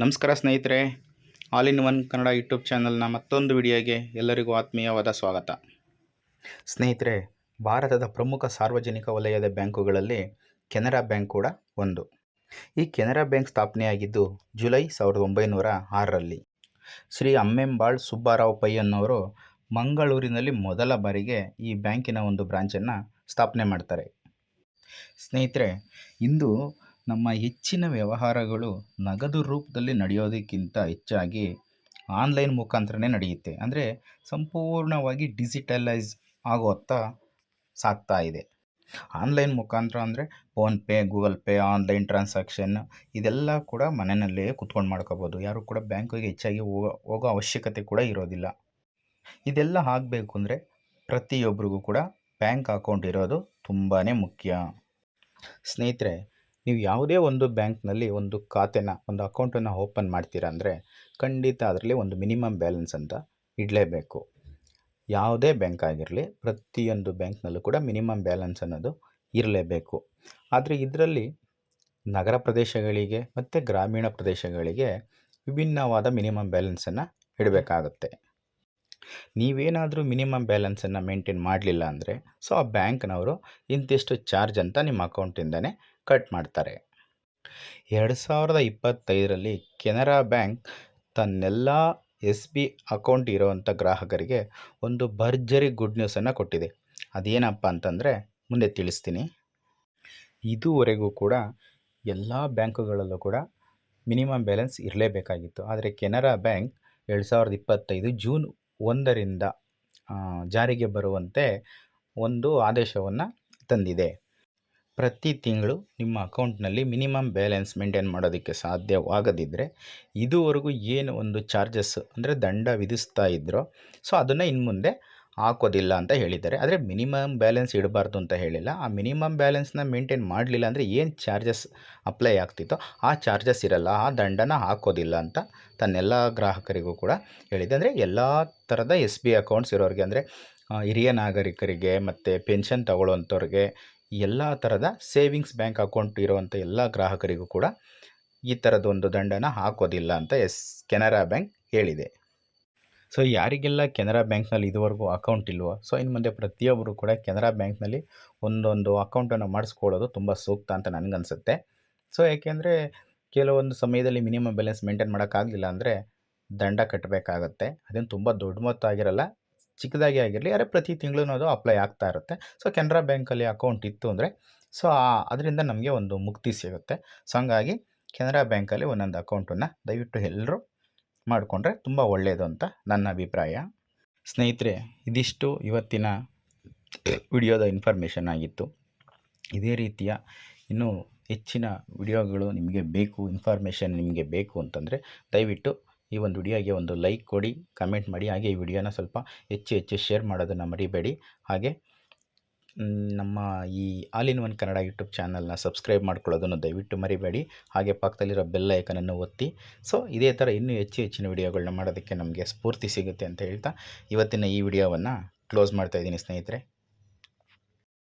ನಮಸ್ಕಾರ ಸ್ನೇಹಿತರೆ, all in one Kannada YouTube ಚಾನಲ್ನ ಮತ್ತೊಂದು ವಿಡಿಯೋಗೆ ಎಲ್ಲರಿಗೂ ಆತ್ಮೀಯವಾದ ಸ್ವಾಗತ. ಸ್ನೇಹಿತರೆ, ಭಾರತದ ಪ್ರಮುಖ ಸಾರ್ವಜನಿಕ ವಲಯದ ಬ್ಯಾಂಕುಗಳಲ್ಲಿ ಕೆನರಾ ಬ್ಯಾಂಕ್ ಕೂಡ ಒಂದು. ಈ ಕೆನರಾ ಬ್ಯಾಂಕ್ ಸ್ಥಾಪನೆಯಾಗಿದ್ದು ಜುಲೈ ಸಾವಿರದ ಒಂಬೈನೂರ ಆರರಲ್ಲಿ. ಶ್ರೀ ಅಮ್ಮೆಂಬಾಳ್ ಸುಬ್ಬಾರಾವ್ ಪೈ ಅನ್ನೋರು ಮಂಗಳೂರಿನಲ್ಲಿ ಮೊದಲ ಬಾರಿಗೆ ಈ ಬ್ಯಾಂಕಿನ ಒಂದು ಬ್ರಾಂಚನ್ನು ಸ್ಥಾಪನೆ ಮಾಡ್ತಾರೆ. ಸ್ನೇಹಿತರೆ, ಇಂದು ನಮ್ಮ ಹೆಚ್ಚಿನ ವ್ಯವಹಾರಗಳು ನಗದು ರೂಪದಲ್ಲಿ ನಡೆಯೋದಕ್ಕಿಂತ ಹೆಚ್ಚಾಗಿ ಆನ್ಲೈನ್ ಮುಖಾಂತರನೇ ನಡೆಯುತ್ತೆ. ಅಂದರೆ ಸಂಪೂರ್ಣವಾಗಿ ಡಿಜಿಟಲೈಸ್ ಆಗುವತ್ತ ಸಾಗ್ತಾ ಇದೆ. ಆನ್ಲೈನ್ ಮುಖಾಂತರ ಅಂದರೆ PhonePe Google Pay, online transaction ಇದೆಲ್ಲ ಕೂಡ ಮನೆಯಲ್ಲೇ ಕುತ್ಕೊಂಡು ಮಾಡ್ಕೋಬೋದು. ಯಾರು ಕೂಡ ಬ್ಯಾಂಕಿಗೆ ಹೆಚ್ಚಾಗಿ ಹೋಗೋ ಹೋಗೋ ಅವಶ್ಯಕತೆ ಕೂಡ ಇರೋದಿಲ್ಲ. ಇದೆಲ್ಲ ಆಗಬೇಕು ಅಂದರೆ ಪ್ರತಿಯೊಬ್ಬರಿಗೂ ಕೂಡ ಬ್ಯಾಂಕ್ ಅಕೌಂಟ್ ಇರೋದು ತುಂಬಾ ಮುಖ್ಯ. ಸ್ನೇಹಿತರೆ ನೀವು ಯಾವುದೇ ಒಂದು ಬ್ಯಾಂಕ್ನಲ್ಲಿ ಒಂದು ಖಾತೆನ, ಒಂದು ಅಕೌಂಟನ್ನು ಓಪನ್ ಮಾಡ್ತೀರಾ ಅಂದರೆ ಖಂಡಿತ ಅದರಲ್ಲಿ ಒಂದು ಮಿನಿಮಮ್ ಬ್ಯಾಲೆನ್ಸ್ ಅಂತ ಇಡಲೇಬೇಕು. ಯಾವುದೇ ಬ್ಯಾಂಕ್ ಆಗಿರಲಿ, ಪ್ರತಿಯೊಂದು ಬ್ಯಾಂಕ್ನಲ್ಲೂ ಕೂಡ ಮಿನಿಮಮ್ ಬ್ಯಾಲೆನ್ಸ್ ಅನ್ನೋದು ಇರಲೇಬೇಕು. ಆದರೆ ಇದರಲ್ಲಿ ನಗರ ಪ್ರದೇಶಗಳಿಗೆ ಮತ್ತು ಗ್ರಾಮೀಣ ಪ್ರದೇಶಗಳಿಗೆ ವಿಭಿನ್ನವಾದ ಮಿನಿಮಮ್ ಬ್ಯಾಲೆನ್ಸನ್ನು ಇಡಬೇಕಾಗುತ್ತೆ. ನೀವೇನಾದರೂ ಮಿನಿಮಮ್ ಬ್ಯಾಲೆನ್ಸನ್ನು ಮೇಂಟೈನ್ ಮಾಡಲಿಲ್ಲ ಅಂದರೆ ಸೊ ಆ ಬ್ಯಾಂಕ್ನವರು ಇಂತಿಷ್ಟು ಚಾರ್ಜ್ ಅಂತ ನಿಮ್ಮ ಅಕೌಂಟಿಂದನೇ ಕಟ್ ಮಾಡ್ತಾರೆ. ಎರಡು ಸಾವಿರದ ಇಪ್ಪತ್ತೈದರಲ್ಲಿ ಕೆನರಾ ಬ್ಯಾಂಕ್ ತನ್ನೆಲ್ಲ ಎಸ್ ಬಿ ಅಕೌಂಟ್ ಇರೋವಂಥ ಗ್ರಾಹಕರಿಗೆ ಒಂದು ಭರ್ಜರಿ ಗುಡ್ ನ್ಯೂಸನ್ನು ಕೊಟ್ಟಿದೆ. ಅದೇನಪ್ಪ ಅಂತಂದರೆ ಮುಂದೆ ತಿಳಿಸ್ತೀನಿ. ಇದುವರೆಗೂ ಕೂಡ ಎಲ್ಲ ಬ್ಯಾಂಕುಗಳಲ್ಲೂ ಕೂಡ ಮಿನಿಮಮ್ ಬ್ಯಾಲೆನ್ಸ್ ಇರಲೇಬೇಕಾಗಿತ್ತು. ಆದರೆ ಕೆನರಾ ಬ್ಯಾಂಕ್ ಎರಡು ಸಾವಿರದ ಇಪ್ಪತ್ತೈದು ಜೂನ್ ಒಂದರಿಂದ ಜಾರಿಗೆ ಬರುವಂತೆ ಒಂದು ಆದೇಶವನ್ನು ತಂದಿದೆ. ಪ್ರತಿ ತಿಂಗಳು ನಿಮ್ಮ ಅಕೌಂಟ್ನಲ್ಲಿ ಮಿನಿಮಮ್ ಬ್ಯಾಲೆನ್ಸ್ ಮೇಂಟೈನ್ ಮಾಡೋದಕ್ಕೆ ಸಾಧ್ಯವಾಗದಿದ್ದರೆ ಇದುವರೆಗೂ ಏನು ಒಂದು ಚಾರ್ಜಸ್ ಅಂದರೆ ದಂಡ ವಿಧಿಸ್ತಾ ಇದ್ದರೋ ಸೊ ಅದನ್ನು ಇನ್ನು ಮುಂದೆ ಹಾಕೋದಿಲ್ಲ ಅಂತ ಹೇಳಿದ್ದಾರೆ. ಆದರೆ ಮಿನಿಮಮ್ ಬ್ಯಾಲೆನ್ಸ್ ಇಡಬಾರ್ದು ಅಂತ ಹೇಳಿಲ್ಲ. ಆ ಮಿನಿಮಮ್ ಬ್ಯಾಲೆನ್ಸ್ನ ಮೇಂಟೈನ್ ಮಾಡಲಿಲ್ಲ ಅಂದರೆ ಏನು ಚಾರ್ಜಸ್ ಅಪ್ಲೈ ಆಗ್ತಿತ್ತೋ ಆ ಚಾರ್ಜಸ್ ಇರಲ್ಲ, ಆ ದಂಡನ ಹಾಕೋದಿಲ್ಲ ಅಂತ ತನ್ನೆಲ್ಲ ಗ್ರಾಹಕರಿಗೂ ಕೂಡ ಹೇಳಿದೆ. ಅಂದರೆ ಎಲ್ಲ ಥರದ ಎಸ್ ಬಿ ಅಕೌಂಟ್ಸ್ ಇರೋರಿಗೆ ಅಂದರೆ ಹಿರಿಯ ನಾಗರಿಕರಿಗೆ ಮತ್ತು ಪೆನ್ಷನ್ ತಗೊಳ್ಳೋವಂಥವ್ರಿಗೆ ಎಲ್ಲ ಥರದ ಸೇವಿಂಗ್ಸ್ ಬ್ಯಾಂಕ್ ಅಕೌಂಟ್ ಇರುವಂಥ ಎಲ್ಲ ಗ್ರಾಹಕರಿಗೂ ಕೂಡ ಈ ಥರದೊಂದು ದಂಡನ ಹಾಕೋದಿಲ್ಲ ಅಂತ ಎಸ್, ಕೆನರಾ ಬ್ಯಾಂಕ್ ಹೇಳಿದೆ. ಸೊ ಯಾರಿಗೆಲ್ಲ ಕೆನರಾ ಬ್ಯಾಂಕ್ನಲ್ಲಿ ಇದುವರೆಗೂ ಅಕೌಂಟ್ ಇಲ್ವೋ ಸೊ ಇನ್ನು ಮುಂದೆ ಪ್ರತಿಯೊಬ್ಬರು ಕೂಡ ಕೆನರಾ ಬ್ಯಾಂಕ್ನಲ್ಲಿ ಒಂದೊಂದು ಅಕೌಂಟನ್ನು ಮಾಡಿಸ್ಕೊಳ್ಳೋದು ತುಂಬ ಸೂಕ್ತ ಅಂತ ನನಗನ್ಸುತ್ತೆ. ಸೊ ಯಾಕೆಂದರೆ ಕೆಲವೊಂದು ಸಮಯದಲ್ಲಿ ಮಿನಿಮಮ್ ಬ್ಯಾಲೆನ್ಸ್ ಮೇಂಟೈನ್ ಮಾಡೋಕ್ಕಾಗಲಿಲ್ಲ ಅಂದರೆ ದಂಡ ಕಟ್ಟಬೇಕಾಗತ್ತೆ ಅದೇನು ತುಂಬ ದೊಡ್ಡ ಮೊತ್ತ ಆಗಿರಲ್ಲ ಚಿಕ್ಕದಾಗಿ ಆಗಿರಲಿ, ಅರೆ ಪ್ರತಿ ತಿಂಗಳು ಅದು ಅಪ್ಲೈ ಆಗ್ತಾ ಇರುತ್ತೆ. ಸೊ, ಕೆನರಾ ಬ್ಯಾಂಕಲ್ಲಿ ಅಕೌಂಟ್ ಇತ್ತು ಅಂದರೆ, ಸೊ ಅದರಿಂದ ನಮಗೆ ಒಂದು ಮುಕ್ತಿ ಸಿಗುತ್ತೆ. ಸೊ, ಹಂಗಾಗಿ ಕೆನರಾ ಬ್ಯಾಂಕಲ್ಲಿ ಒಂದೊಂದು ಅಕೌಂಟನ್ನು ದಯವಿಟ್ಟು ಎಲ್ಲರೂ ಮಾಡಿಕೊಂಡ್ರೆ ತುಂಬ ಒಳ್ಳೆಯದು ಅಂತ ನನ್ನ ಅಭಿಪ್ರಾಯ. ಸ್ನೇಹಿತರೆ, ಇದಿಷ್ಟು ಇವತ್ತಿನ ವಿಡಿಯೋದ ಇನ್ಫಾರ್ಮೇಷನ್ ಆಗಿತ್ತು. ಇದೇ ರೀತಿಯ ಇನ್ನೂ ಹೆಚ್ಚಿನ ವಿಡಿಯೋಗಳು ನಿಮಗೆ ಬೇಕು, ಇನ್ಫಾರ್ಮೇಷನ್ ನಿಮಗೆ ಬೇಕು ಅಂತಂದರೆ ದಯವಿಟ್ಟು ಈ ಒಂದು ವಿಡಿಯೋಗೆ ಒಂದು ಲೈಕ್ ಕೊಡಿ, ಕಮೆಂಟ್ ಮಾಡಿ, ಹಾಗೆ ಈ ವಿಡಿಯೋನ ಸ್ವಲ್ಪ ಹೆಚ್ಚು ಹೆಚ್ಚು ಶೇರ್ ಮಾಡೋದನ್ನು ಮರಿಬೇಡಿ. ಹಾಗೆ ನಮ್ಮ ಈ all in one Kannada YouTube ಚಾನಲ್ನ ಸಬ್ಸ್ಕ್ರೈಬ್ ಮಾಡ್ಕೊಳ್ಳೋದನ್ನು ದಯವಿಟ್ಟು ಮರಿಬೇಡಿ. ಹಾಗೆ ಪಕ್ಕದಲ್ಲಿರೋ ಬೆಲ್ ಐಕನನ್ನು ಒತ್ತಿ. ಸೊ, ಇದೇ ಥರ ಇನ್ನೂ ಹೆಚ್ಚು ಹೆಚ್ಚಿನ ವಿಡಿಯೋಗಳನ್ನ ಮಾಡೋದಕ್ಕೆ ನಮಗೆ ಸ್ಫೂರ್ತಿ ಸಿಗುತ್ತೆ ಅಂತ ಹೇಳ್ತಾ, ಇವತ್ತಿನ ಈ ವಿಡಿಯೋವನ್ನು ಕ್ಲೋಸ್ ಮಾಡ್ತಾಯಿದ್ದೀನಿ ಸ್ನೇಹಿತರೆ.